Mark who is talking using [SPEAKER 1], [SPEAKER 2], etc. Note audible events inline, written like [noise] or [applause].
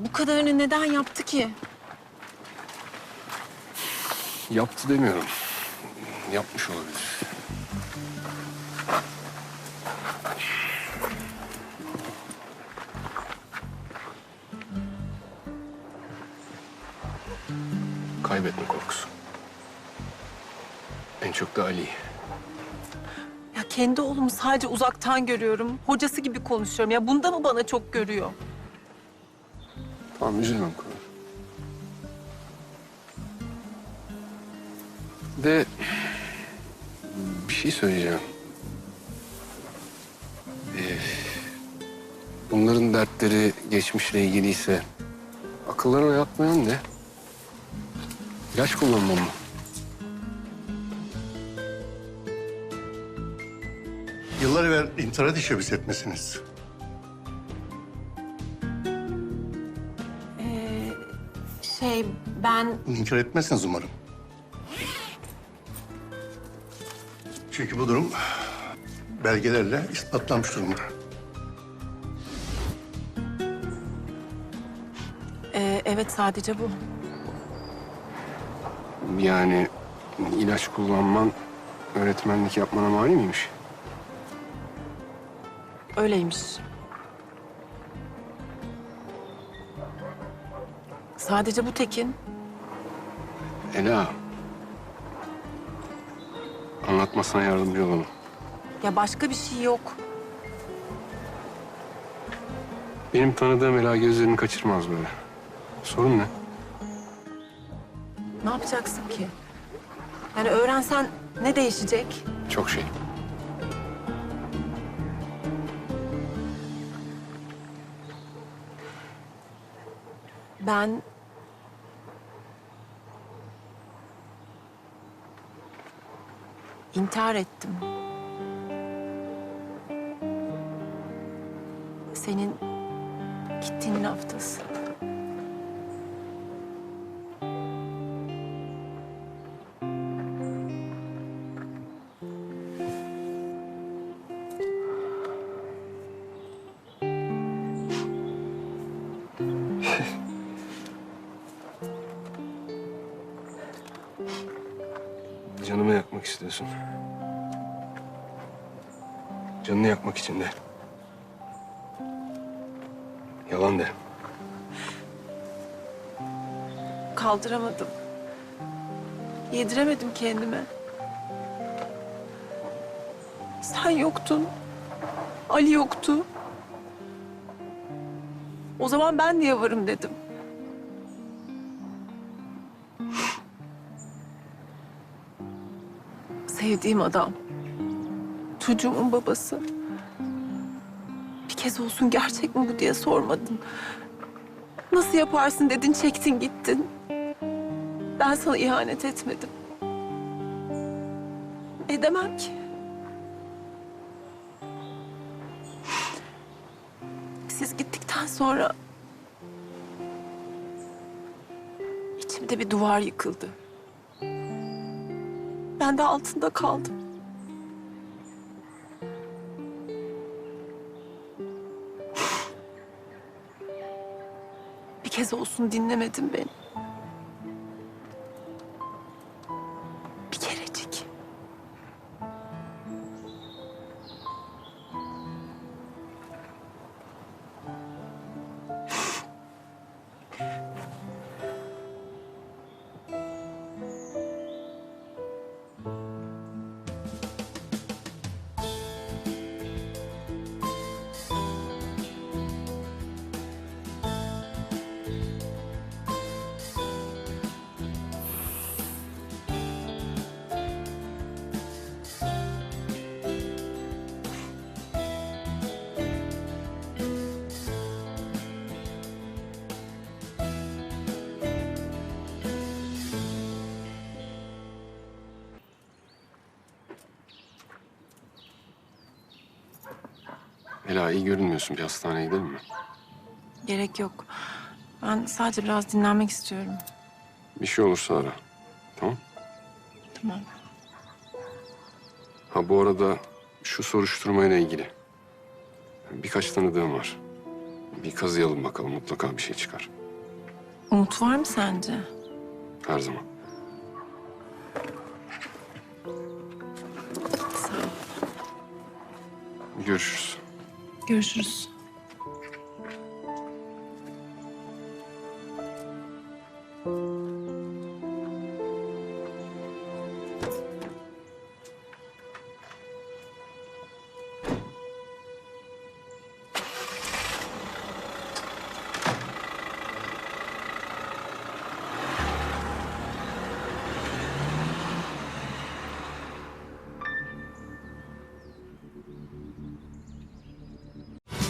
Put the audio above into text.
[SPEAKER 1] Bu kadarını neden yaptı ki?
[SPEAKER 2] Yaptı demiyorum. Yapmış olabilir. Kaybetme korkusu. En çok da Ali.
[SPEAKER 1] Ya kendi oğlumu sadece uzaktan görüyorum. Hocası gibi konuşuyorum. Ya bunda mı bana çok görüyor?
[SPEAKER 2] Tamam üzülme bu kadar. De bir şey söyleyeceğim. Ee, bunların dertleri geçmişle ilgiliyse akıllarına yatmayan ne? İlaç kullanmam mı?
[SPEAKER 3] Yıllar evvel intihara teşebbüs etmesiniz.
[SPEAKER 1] Şey ben
[SPEAKER 3] inkar etmezsiniz umarım. Çünkü bu durum belgelerle ispatlanmış durumda.
[SPEAKER 1] e, evet sadece bu.
[SPEAKER 2] Yani ilaç kullanman öğretmenlik yapmana mani miymiş?
[SPEAKER 1] Öyleymiş. Sadece bu Tekin.
[SPEAKER 2] Ela. Anlatmasana yardımcı olalım.
[SPEAKER 1] Ya başka bir şey yok.
[SPEAKER 2] Benim tanıdığım Ela gözlerini kaçırmaz böyle. Sorun ne?
[SPEAKER 1] Ne yapacaksın ki? Yani öğrensen ne değişecek?
[SPEAKER 2] Çok şey.
[SPEAKER 1] Ben intihar ettim. Senin gittiğinin haftası. [laughs]
[SPEAKER 2] Canımı yakmak istiyorsun. Canını yakmak için de. Yalan de.
[SPEAKER 1] Kaldıramadım. Yediremedim kendime. Sen yoktun. Ali yoktu. O zaman ben niye varım dedim. Sevdiğim adam. Çocuğumun babası. Bir kez olsun gerçek mi bu diye sormadın. Nasıl yaparsın dedin, çektin gittin. Ben sana ihanet etmedim. Edemem ki. Siz gittikten sonra... içimde bir duvar yıkıldı. Ben de altında kaldım. Bir kez olsun dinlemedin beni.
[SPEAKER 2] Ela iyi görünmüyorsun. Bir hastaneye gidelim mi?
[SPEAKER 1] Gerek yok. Ben sadece biraz dinlenmek istiyorum.
[SPEAKER 2] Bir şey olursa ara. Tamam?
[SPEAKER 1] Tamam.
[SPEAKER 2] Ha bu arada şu soruşturmayla ilgili birkaç tanıdığım var. Bir kazıyalım bakalım mutlaka bir şey çıkar.
[SPEAKER 1] Umut var mı sence?
[SPEAKER 2] Her zaman. Görüşürüz.
[SPEAKER 1] Görüşürüz.